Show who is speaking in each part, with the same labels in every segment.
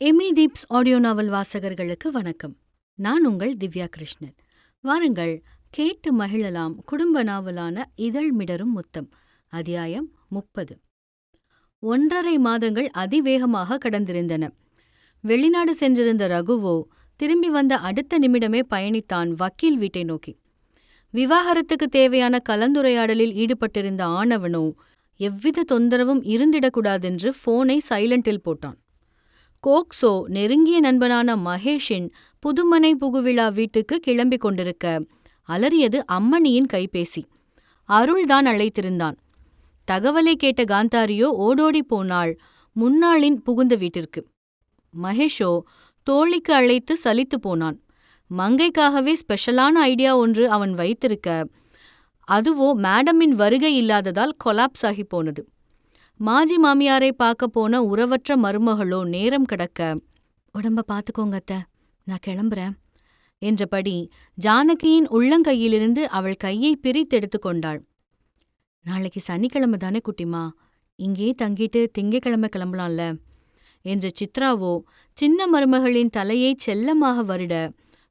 Speaker 1: Amy தீப்ஸ் audio நாவல் வாசகர்களுக்கு வணக்கம். நான் உங்கள் திவ்யா கிருஷ்ணன். வாருங்கள் கேட்டு மகிழலாம் குடும்ப நாவலான இதழ் மிடரும் முத்தம் அத்தியாயம் முப்பது. ஒன்றரை மாதங்கள் அதிவேகமாக கடந்திருந்தன. வெளிநாடு சென்றிருந்த ரகுவோ திரும்பி வந்த அடுத்த நிமிடமே பயணித்தான் வக்கீல் வீட்டை நோக்கி. விவாகரத்துக்கு தேவையான கலந்துரையாடலில் ஈடுபட்டிருந்த ஆணவனோ எவ்வித தொந்தரவும் இருந்திடக்கூடாதென்று போனை சைலண்டில் போட்டான். கோக்ஸோ நெருங்கிய நண்பனான மகேஷின் புதுமனை புகுவிழா வீட்டுக்கு கிளம்பிக் கொண்டிருக்க அலறியது அம்மணியின் கைபேசி. அருள்தான் அழைத்திருந்தான். தகவலை கேட்ட காந்தாரியோ ஓடோடி போனாள் முன்னாளின் புகுந்த வீட்டிற்கு. மகேஷோ தோழிக்கு அழைத்து சலித்து போனான். மங்கைக்காகவே ஸ்பெஷலான ஐடியா ஒன்று அவன் வைத்திருக்க அதுவோ மேடமின் வருகை இல்லாததால் கொலாப்ஸ் ஆகி போனது. மாஜி மாமியாரை பார்க்க போன உறவற்ற மருமகளோ நேரம் கிடக்க உடம்ப பார்த்துக்கோங்க அத்த நான் கிளம்புறேன் என்றபடி ஜானகியின் உள்ளங்கையிலிருந்து அவள் கையை பிரித்தெடுத்து கொண்டாள். நாளைக்கு சனிக்கிழமை தானே குட்டிமா? இங்கே தங்கிட்டு திங்கக்கிழமை கிளம்பலாம்ல என்ற சித்ராவோ சின்ன மருமகளின் தலையை செல்லமாக வருட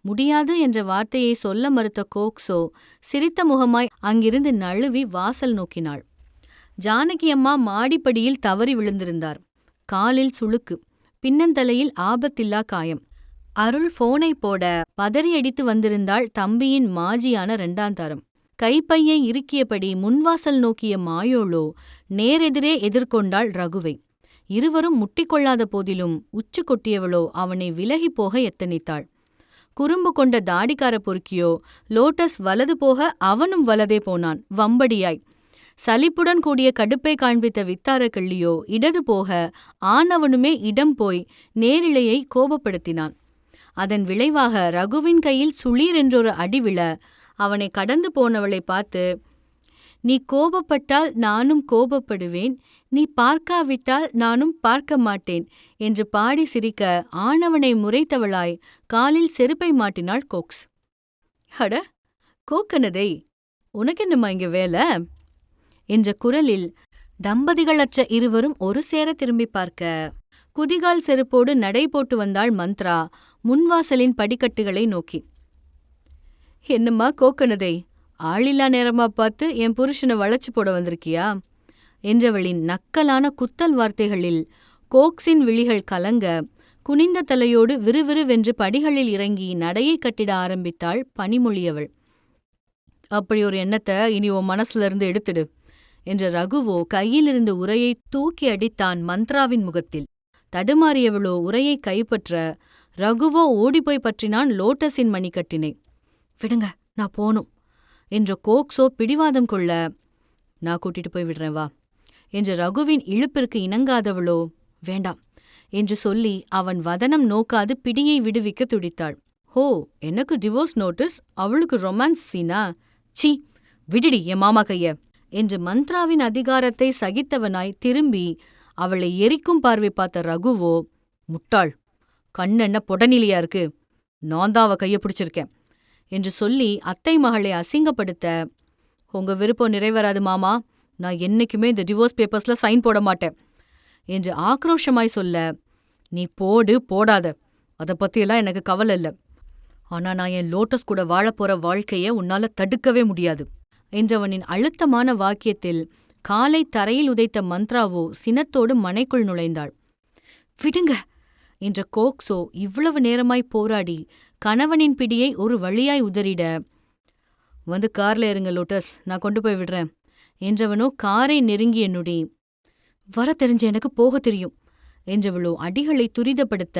Speaker 1: முடியாது என்ற வார்த்தையை சொல்ல மறுத்த கோக்ஸோ சிரித்த முகமாய் அங்கிருந்து நழுவி வாசல் நோக்கினாள். ஜானகி அம்மா மாடிப்படியில் தவறி விழுந்திருந்தார். காலில் சுளுக்கு பின்னந்தலையில் ஆபத்தில்லா காயம். அருள் போனை போட பதறியடித்து வந்திருந்தாள் தம்பியின் மாஜியான ரெண்டாந்தாரம் கைப்பையை இறுக்கியபடி முன்வாசல் நோக்கிய மாயோளோ நேரெதிரே எதிர்கொண்டாள் ரகுவை. இருவரும் முட்டிக்கொள்ளாத போதிலும் உச்சு கொட்டியவளோ அவனை விலகி போக எத்தனித்தாள். குறும்பு கொண்ட தாடிக்கார பொறுக்கியோ லோட்டஸ் வலது போக அவனும் வலதே போனான். வம்படியாய் சலிப்புடன் கூடிய கடுப்பை காண்பித்த வித்தார கள்ளியோ இடது போக ஆனவனுமே இடம் போய் நேரிழையை கோபப்படுத்தினான். அதன் விளைவாக ரகுவின் கையில் சுளீர் என்றொரு அடி விழ அவனை கடந்து போனவளை பார்த்து நீ கோபப்பட்டால் நானும் கோபப்படுவேன். நீ பார்க்காவிட்டால் நானும் பார்க்க மாட்டேன் என்று பாடி சிரிக்க ஆணவனை முறைத்தவளாய் காலில் செருப்பை மாட்டினாள் கோக்ஸ். அட கோக்கனதை உனக்கென்னம்மா இங்க வேலை? என்ற குரலில் தம்பதிகளற்ற இருவரும் ஒரு சேர திரும்பி பார்க்க குதிகால் செருப்போடு நடை போட்டு வந்தாள் மந்த்ரா முன்வாசலின் படிக்கட்டுகளை நோக்கி. என்னம்மா கோக்கனதை ஆளில்லா நேரமா பார்த்து என் புருஷனை வளைச்சு போட வந்திருக்கியா? என்றவளின் நக்கலான குத்தல் வார்த்தைகளில் கோக்ஸின் விழிகள் கலங்க குனிந்த தலையோடு விறுவிறுவென்று படிகளில் இறங்கி நடையை கட்டிட ஆரம்பித்தாள் பனிமொழியவள். அப்படி ஒரு எண்ணத்தை இனி உன் மனசுல இருந்து எடுத்துடு. என்ற ரகுவோ கையிலிருந்த உரையை தூக்கி அடித்தான் மந்த்ராவின் முகத்தில். தடுமாறியவளோ உரையை கைப்பற்ற ரகுவோ ஓடிப்போய் பற்றினான் லோட்டஸின் மணிக்கட்டினை. விடுங்க நான் போனும் என்ற கோக்ஸோ பிடிவாதம் கொள்ள நான் கூட்டிட்டு போய் விடுறேன் வா என்ற ரகுவின் இழுப்பிற்கு இணங்காதவளோ வேண்டாம் என்று சொல்லி அவன் வதனம் நோக்காது பிடியை விடுவிக்க துடித்தாள். ஹோ எனக்கு டிவோர்ஸ் நோட்டீஸ் அவளுக்கு ரொமான்ஸ் சீனா? சி விடுடி என் மாமா கைய. என்று மந்த்ராவின் அதிகாரத்தை சகித்தவனாய் திரும்பி அவளை எரிக்கும் பார்வை பார்த்த ரகுவோ முட்டாள் கண்ணென்ன பொடநிலையா இருக்கு? நான் தான் அவ கைய பிடிச்சிருக்கேன் என்று சொல்லி அத்தை மகளை அசிங்கப்படுத்த உங்க விருப்பம் நிறைவேறாது மாமா நான் என்னைக்குமே இந்த டிவோர்ஸ் பேப்பர்ஸ்ல சைன் போட மாட்டேன் என்று ஆக்ரோஷமாய் சொல்ல நீ போடு போடாத அதை பத்தியெல்லாம் எனக்கு கவலை இல்லை. ஆனா நான் என் லோட்டஸ் கூட வாழப்போற வாழ்க்கைய உன்னால தடுக்கவே முடியாது. என்றவனின் அழுத்தமான வாக்கியத்தில் காலை தரையில் உதைத்த மந்த்ராவோ சினத்தோடு மனைக்குள் நுழைந்தாள். விடுங்க! என்ற கோக்ஸோ இவ்வளவு நேரமாய் போராடி கணவனின் பிடியை ஒரு வழியாய் உதறிட வந்து கார்ல இருங்க லோட்டஸ். நான் கொண்டு போய் விடுறேன். என்றவனோ காரை நெருங்கிய நொடி வர தெரிஞ்ச எனக்கு போக தெரியும். என்றவளோ அடிகளை துரிதப்படுத்த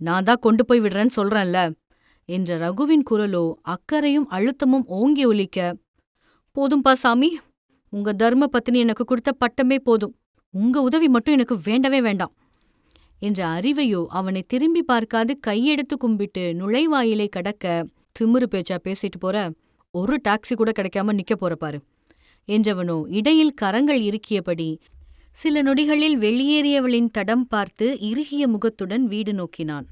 Speaker 1: நான் தான் கொண்டு போய் விடுறேன்னு சொல்றேன்ல. என்ற ரகுவின் குரலோ அக்கறையும் அழுத்தமும் ஓங்கி ஒலிக்க போதும்பா சாமி. உங்க தர்ம பத்தினி எனக்கு கொடுத்த பட்டமே போதும். உங்க உதவி மட்டும் எனக்கு வேண்டவே வேண்டாம். என்ற அறிவையோ அவனை திரும்பி பார்க்காது கையெடுத்து கும்பிட்டு நுழைவாயிலை கடக்க திமுரு பேச்சா பேசிட்டு போற ஒரு டாக்ஸி கூட கிடைக்காம நிக்க போற பாரு. என்றவனோ இடையில் கரங்கள் இருக்கியபடி சில நொடிகளில் வெளியேறியவளின் தடம் பார்த்து இறுகிய முகத்துடன் வீடு நோக்கினான்.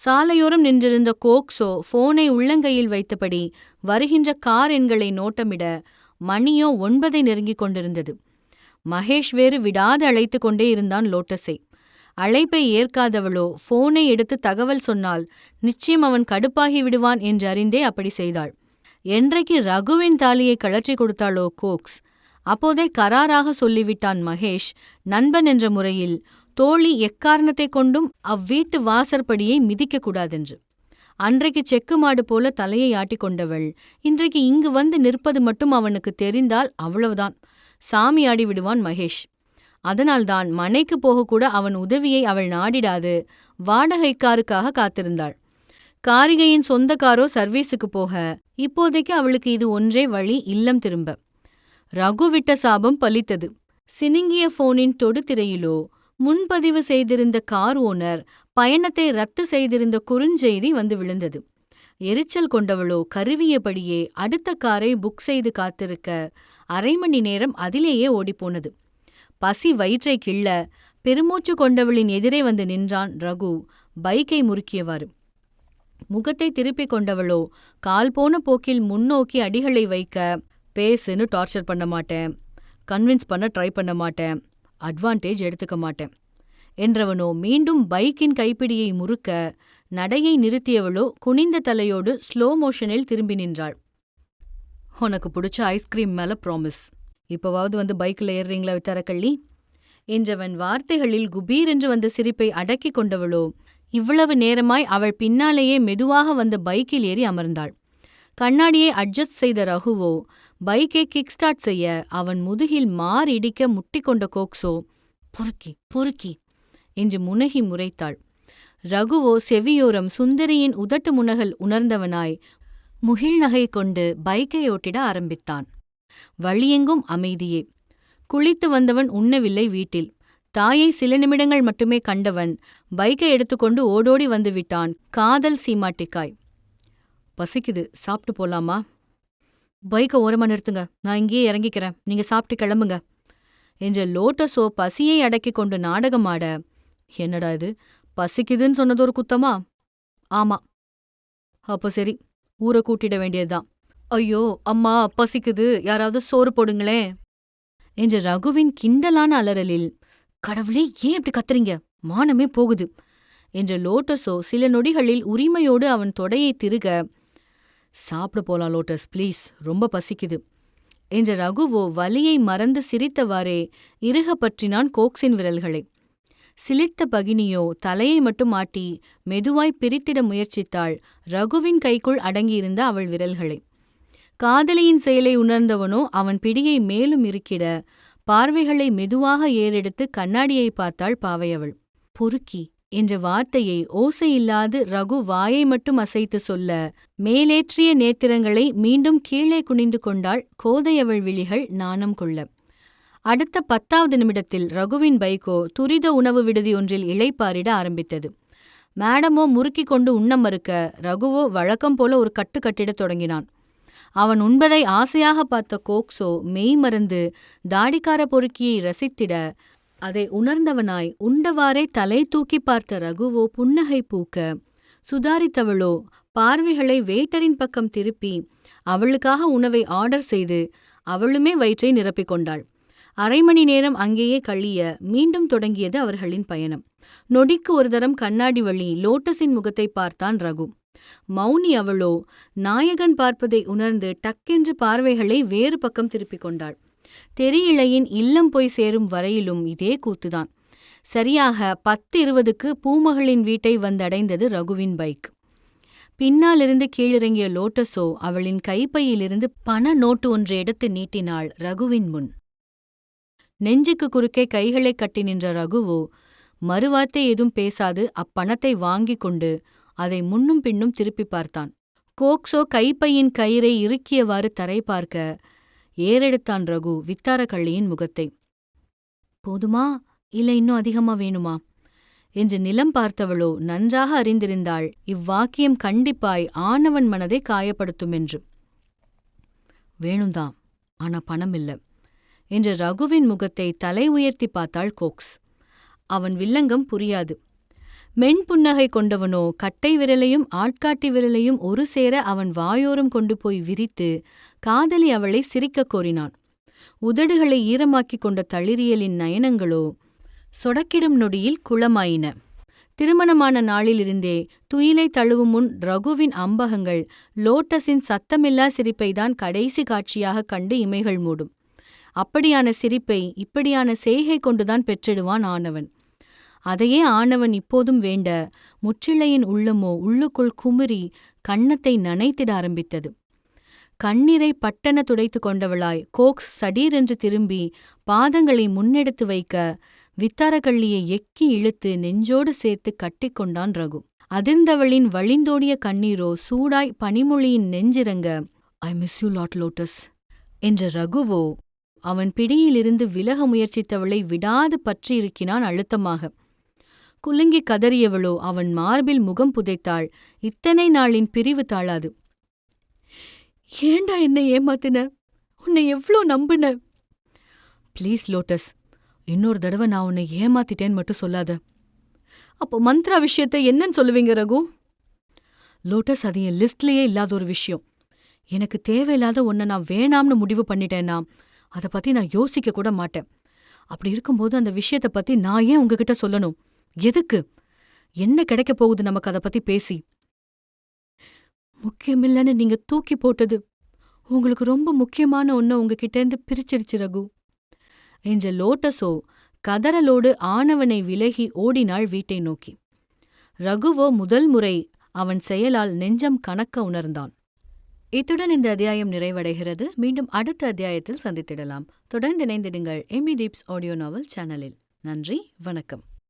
Speaker 1: சாலையோரம் நின்றிருந்த கோக்ஸோ போனை உள்ளங்கையில் வைத்தபடி வருகின்ற கார் எண்களை நோட்டமிட மணியோ ஒன்பதை நெருங்கிக் கொண்டிருந்தது. மகேஷ் வேறு விடாது அழைத்து கொண்டே இருந்தான் லோட்டஸை. அழைப்பை ஏற்காதவளோ போனை எடுத்து தகவல் சொன்னால் நிச்சயம் அவன் கடுப்பாகி விடுவான் என்று அறிந்தே அப்படி செய்தாள். என்றைக்கு ரகுவின் தாலியை கழற்றி கொடுத்தாளோ கோக்ஸ்? அப்போதே கராராக சொல்லிவிட்டான் மகேஷ் நண்பன் என்ற முறையில் தோழி எக்காரணத்தை கொண்டும் அவ்வீட்டு வாசற்படியை மிதிக்கக்கூடாதென்று. அன்றைக்கு செக்கு மாடு போல தலையை ஆட்டிக் கொண்டவள் இன்றைக்கு இங்கு வந்து நிற்பது மட்டும் அவனுக்கு தெரிந்தால் அவ்வளவுதான். சாமி ஆடி விடுவான் மகேஷ். அதனால்தான் மனைக்கு போகக்கூட அவன் உதவியை அவள் நாடிடாது. வாடகைக்காருக்காக காத்திருந்தாள். காரிகையின் சொந்த காரோ சர்வீஸுக்கு போக. இப்போதைக்கு அவளுக்கு இது ஒன்றே வழி இல்லம் திரும்ப. ரகு விட்ட சாபம் பலித்தது. சினுங்கிய போனின் தொடுதிரையிலோ முன்பதிவு செய்திருந்த கார் ஓனர் பயணத்தை ரத்து செய்திருந்த குறுஞ்செய்தி வந்து விழுந்தது. எரிச்சல் கொண்டவளோ கருவியபடியே அடுத்த காரை புக் செய்து காத்திருக்க அரை மணி நேரம் அதிலேயே ஓடிப்போனது. பசி வயிற்றை கிள்ள பெருமூச்சு கொண்டவளின் எதிரே வந்து நின்றான் ரகு பைக்கை முறுக்கியவாறு. முகத்தை திருப்பிக் கொண்டவளோ கால் போன போக்கில் முன்னோக்கி அடிகளை வைக்க பேசுன்னு டார்ச்சர் பண்ண மாட்டேன். கன்வின்ஸ் பண்ண ட்ரை பண்ண மாட்டேன். அட்வான்டேஜ் எடுத்துக்க மாட்டேன். என்றவனோ மீண்டும் பைக்கின் கைப்பிடியை முறுக்க நடையை நிறுத்தியவளோ குனிந்த தலையோடு ஸ்லோ மோஷனில் திரும்பி நின்றாள். உனக்கு பிடிச்ச ஐஸ்கிரீம் மேல ப்ராமிஸ் இப்போவாவது வந்து பைக்கில் ஏறுறீங்களா வித்தரக்கள்ளி? என்றவன் வார்த்தைகளில் குபீர் என்று வந்த சிரிப்பை அடக்கிக் கொண்டவளோ இவ்வளவு நேரமாய் அவள் பின்னாலேயே மெதுவாக வந்த பைக்கில் ஏறி அமர்ந்தாள். கண்ணாடியை அட்ஜஸ்ட் செய்த ரகுவோ பைக்கை கிக் ஸ்டார்ட் செய்ய அவன் முதுகில் மார் இடிக்க முட்டிக்கொண்ட கோக்ஸோ பொறுக்கி பொறுக்கி என்று முனகி முறைத்தாள். ரகுவோ செவியோரம் சுந்தரியின் உதட்டு முனகல் உணர்ந்தவனாய் முகில் நகை கொண்டு பைக்கை ஓட்டிட ஆரம்பித்தான். வழியெங்கும் அமைதியே. குளித்து வந்தவன் உண்ணவில்லை வீட்டில். தாயை சில நிமிடங்கள் மட்டுமே கண்டவன் பைக்கை எடுத்துக்கொண்டு ஓடோடி வந்து விட்டான் காதல் சீமாட்டிக்காய். பசிக்குது. சாப்பிட்டு போலாமா? பைக்கை ஓரமா நிறுத்துங்க. நான் இங்கேயே இறங்கிக்கிறேன். நீங்க சாப்பிட்டு கிளம்புங்க. என்ற லோட்டஸோ பசியை அடக்கிக் கொண்டு நாடகமாட என்னடா இது? பசிக்குதுன்னு சொன்னது ஒரு குத்தமா? ஆமா. அப்போ சரி ஊரை கூட்டிட வேண்டியதுதான். ஐயோ அம்மா பசிக்குது. யாராவது சோறு போடுங்களேன். என்ற ரகுவின் கிண்டலான அலறலில் கடவுளே ஏன் இப்படி கத்துறீங்க? மானமே போகுது. என்ற லோட்டஸோ சில நொடிகளில் உரிமையோடு அவன் தொடையை திருக சாப்பிட போலாம் லோட்டஸ். ப்ளீஸ். ரொம்ப பசிக்குது. என்ற ரகுவோ வலியை மறந்து சிரித்தவாறே இறுக பற்றினான் கோக்ஸின் விரல்களை. சிலிர்த்த பகினியோ தலையை மட்டும் ஆட்டி மெதுவாய் பிரித்திட முயற்சித்தாள் ரகுவின் கைக்குள் அடங்கியிருந்த அவள் விரல்களை. காதலியின் செயலை உணர்ந்தவனோ அவன் பிடியை மேலும் இருக்கிட பார்வைகளை மெதுவாக ஏறெடுத்து கண்ணாடியை பார்த்தாள் பாவையவள். பொறுக்கி என்ற வார்த்தையை ஓசையில்லாது ரகு வாயை மட்டும் அசைத்து சொல்ல மேலேற்றிய நேத்திரங்களை மீண்டும் கீழே குனிந்து கொண்டாள் கோதையவள் விழிகள் நாணம் கொள்ள. அடுத்த பத்தாவது நிமிடத்தில் ரகுவின் பைக்கோ துரித உணவு விடுதி ஒன்றில் இளைப்பாரிட ஆரம்பித்தது. மேடமோ முறுக்கிக் கொண்டு உண்ண மறுக்க ரகுவோ வழக்கம் போல ஒரு கட்டு கட்டிடத் தொடங்கினான். அவன் உண்பதை ஆசையாக பார்த்த கோக்ஸோ மெய் மறந்து தாடிக்கார பொறுக்கியை ரசித்திட அதை உணர்ந்தவனாய் உண்டவாறே தலை தூக்கி பார்த்த ரகுவோ புன்னகை பூக்க சுதாரித்தவளோ பார்வைகளை வேட்டரின் பக்கம் திருப்பி அவளுக்காக உணவை ஆர்டர் செய்து அவளுமே வயிற்றை நிரப்பிக் கொண்டாள். அரை மணி நேரம் அங்கேயே கழிய மீண்டும் தொடங்கியது அவர்களின் பயணம். நொடிக்கு ஒரு தரம் கண்ணாடி வழி லோட்டஸின் முகத்தை பார்த்தான் ரகு. மௌனி அவளோ நாயகன் பார்ப்பதை உணர்ந்து டக்கென்று பார்வைகளை வேறு பக்கம் திருப்பிக் கொண்டாள். தெரியிழையின் இல்லம் போய் சேரும் வரையிலும் இதே கூத்துதான். சரியாக பத்து இருபதுக்கு பூமகளின் வீட்டை வந்தடைந்தது ரகுவின் பைக். பின்னாலிருந்து கீழிறங்கிய லோட்டஸோ அவளின் கைப்பையிலிருந்து பண நோட்டு ஒன்று எடுத்து நீட்டினாள் ரகுவின் முன். நெஞ்சுக்கு குறுக்கே கைகளை கட்டி நின்ற ரகுவோ மறுவார்த்தை ஏதும் பேசாது அப்பணத்தை வாங்கிக் கொண்டு அதை முன்னும் பின்னும் திருப்பி பார்த்தான். கோக்ஸோ கைப்பையின் கயிறை இறுக்கியவாறு தரை பார்க்க ஏறெடுத்தான் ரகு வித்தாரக்கள்ளியின் முகத்தை. போதுமா? இல்லை இன்னும் அதிகமா வேணுமா என்று நிலம் பார்த்தவளோ நன்றாக அறிந்திருந்தாள். இவ்வாக்கியம் கண்டிப்பாய் ஆணவன் மனதை காயப்படுத்தும் என்று. வேணுந்தாம் ஆனா பணம் இல்ல என்ற ரகுவின் முகத்தை தலை உயர்த்தி பார்த்தாள் கோக்ஸ். அவன் வில்லங்கம் புரியாது. மென்புன்னகை கொண்டவனோ கட்டை விரலையும் ஆட்காட்டி விரலையும் ஒரு சேர அவன் வாயோரம் கொண்டு போய் விரித்து காதலி அவளை சிரிக்கக் கோரினான். உதடுகளை ஈரமாக்கிக் கொண்ட தளிரியலின் நயனங்களோ சொடக்கிடும் நொடியில் குளமாயின. திருமணமான நாளிலிருந்தே துயிலை தழுவும் முன் ரகுவின் அம்பகங்கள் லோட்டஸின் சத்தமில்லா சிரிப்பைதான் கடைசி காட்சியாக கண்டு இமைகள் மூடும். அப்படியான சிரிப்பை இப்படியான செய்கை கொண்டுதான் பெற்றிடுவான் ஆனவன். அதையே ஆனவன் இப்போதும் வேண்ட முற்றிலையின் உள்ளமோ உள்ளுக்குள் குமுறி கன்னத்தை நனைத்திட ஆரம்பித்தது. கண்ணீரை பட்டன துடைத்து கொண்டவளாய் கோக்ஸ் சடீரென்று திரும்பி பாதங்களை முன்னெடுத்து வைக்க வித்தாரக்கள்ளியை எக்கி இழுத்து நெஞ்சோடு சேர்த்து கட்டிக்கொண்டான் ரகு. அதிர்ந்தவளின் வழிந்தோடிய கண்ணீரோ சூடாய் பனிமொழியின் நெஞ்சிறங்க I miss you lot lotus என்ற ரகுவோ அவன் பிடியிலிருந்து விலக முயற்சித்தவளை விடாது பற்றியிருக்கினான் அழுத்தமாக. குலுங்கி கதறியவளோ அவன் மார்பில் முகம் புதைத்தாள். இத்தனை நாளின் பிரிவு தாழாது. ஏண்டா என்னை ஏமாத்தின? உன்னை எவ்ளோ நம்புன? ப்ளீஸ் லோட்டஸ் இன்னொரு தடவை நான் உன்னை ஏமாத்திட்டேன்னு மட்டும் சொல்லாத. அப்போ மந்த்ரா விஷயத்த என்னன்னு சொல்லுவீங்க ரகு? லோட்டஸ் அது என் லிஸ்ட்லயே இல்லாத ஒரு விஷயம். எனக்கு தேவையில்லாத ஒன்றை நான் வேணாம்னு முடிவு பண்ணிட்டேன்னா அதை பத்தி நான் யோசிக்க கூட மாட்டேன். அப்படி இருக்கும்போது அந்த விஷயத்த பத்தி நான் ஏன் உங்ககிட்ட சொல்லணும்? எதுக்கு? என்ன கிடைக்க போகுது நமக்கு அதை பத்தி பேசி? முக்கியமில்லைன்னு நீங்க தூக்கி போட்டது. உங்களுக்கு ரொம்ப முக்கியமான ஒன்ன உங்ககிட்டேருந்து பிரிச்சிருச்சு ரகு. என்ற லோட்டஸோ கதறலோடு ஆனவனை விலகி ஓடினாள் வீட்டை நோக்கி. ரகுவோ முதல் முறை அவன் செயலால் நெஞ்சம் கணக்க உணர்ந்தான். இத்துடன் இந்த அத்தியாயம் நிறைவடைகிறது. மீண்டும் அடுத்த அத்தியாயத்தில் சந்தித்திடலாம். தொடர்ந்து இணைந்திடுங்கள். எமி தீப்ஸ் ஆடியோ நாவல் சேனலில். நன்றி. வணக்கம்.